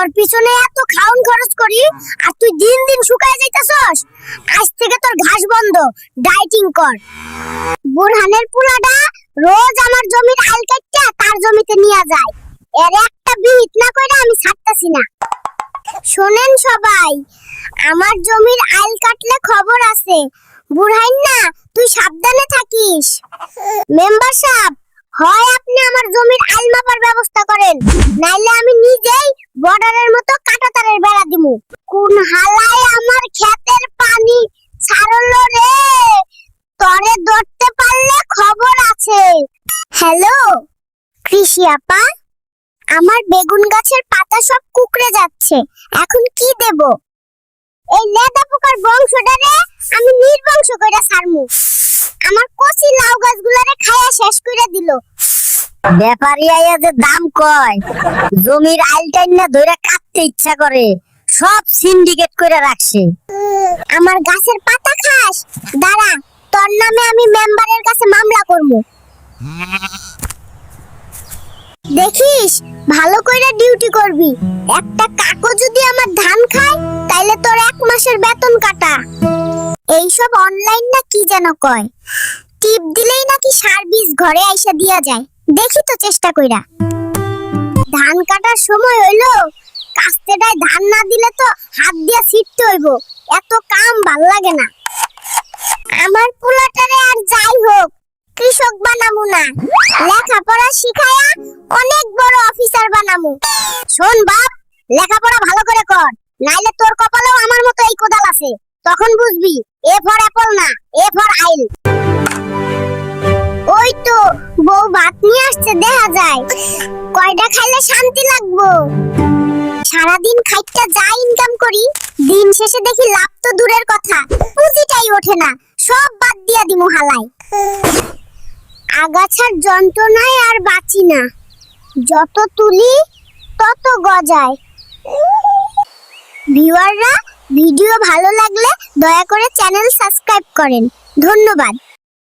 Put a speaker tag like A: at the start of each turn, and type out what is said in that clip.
A: তোর পিছনে এত খাউন খরচ করি আর তুই দিন দিন শুকায় যাইতাছস? আজ থেকে তোর ঘাস বন্ধ ডাইটিং কর। বুরহানের পুলাটা রোজ আমার জমির আল কাটটা তার জমিতে নিয়ে যায়। এর একটা বিহিত না কইরা আমি ছাড়তাছি না। শোনেন সবাই, আমার জমির আইল কাটলে খবর আছে। বুড়াইন না, তুই সাবধানে থাকিস। মেম্বার সাহেব, হয় আপনি আমার জমির আইল মাপার ব্যবস্থা করেন, নাইলে আমি নিজেই বর্ডারের মতো কাঁটাতারের বেড়া দিমু কোন হালায় আমার ক্ষেতের পানি ছাড়লো রে তরে ধরতে পারলে খবর আছে হ্যালো, কৃষি আপা। আমার বেগুন গাছের পাতা সব কুকড়ে যাচ্ছে, এখন কি দেব? এই লেদা পোকার বংশটারে আমি নির্বংশ কইরা ছাড়মু আমার কচি লাউ গাছগুলারে খায়া শেষ কইরা দিল।
B: ব্যাপারী আইয়া যে দাম কয়, জমির আইলটাইন না ধইরা কাটতে ইচ্ছা করে, সব সিন্ডিকেট করে রাখছে।
A: আমার গাছের পাতা খাস, দাঁড়া, তোর নামে আমি মেম্বারের কাছে মামলা করব দেখিস, ভালো কইরা ডিউটি করবি। একটা কাকো যদি আমার ধান খায়, তাইলে তোর এক মাসের বেতন কাটা। এইসব অনলাইন না কি যেন কয়? টিপ দিলেই নাকি সার্ভিস ঘরে আইসা দিয়া যায়। দেখি তো চেষ্টা কইরা। ধান কাটার সময় হইল কাস্তেটায় ধান না দিলে তো হাত দিয়া ছিটতে হইব। এত কাম ভালো লাগে না। আমার পোলাটারে কৃষক বানামু না। লেখাপড়া শিখায়া অনেক বড় অফিসার বানামু। শোন বাপ, লেখাপড়া ভালো করে কর, নাইলে তোর কপালেও আমার মতো এই কোদাল আছে। তখন বুঝবি, এ ফর অ্যাপল না, এ ফর আইল। ওই তো, বউ ভাত নিয়ে আসছে, দেখা যায়। কয়টা খাইলে শান্তি লাগবো? সারাদিন খাইটটা যা ইনকাম করি, দিন শেষে দেখি লাভ তো দূরের কথা। পুঁজিটাই ওঠে না, সব বাদ দিয়া দিমু হালাই আগাছার যন্ত্রণায় আর বাঁচি না। যত তুলি, তত গজায়। ভিউয়াররা, ভিডিও ভালো লাগলে দয়া করে চ্যানেল সাবস্ক্রাইব করেন। ধন্যবাদ।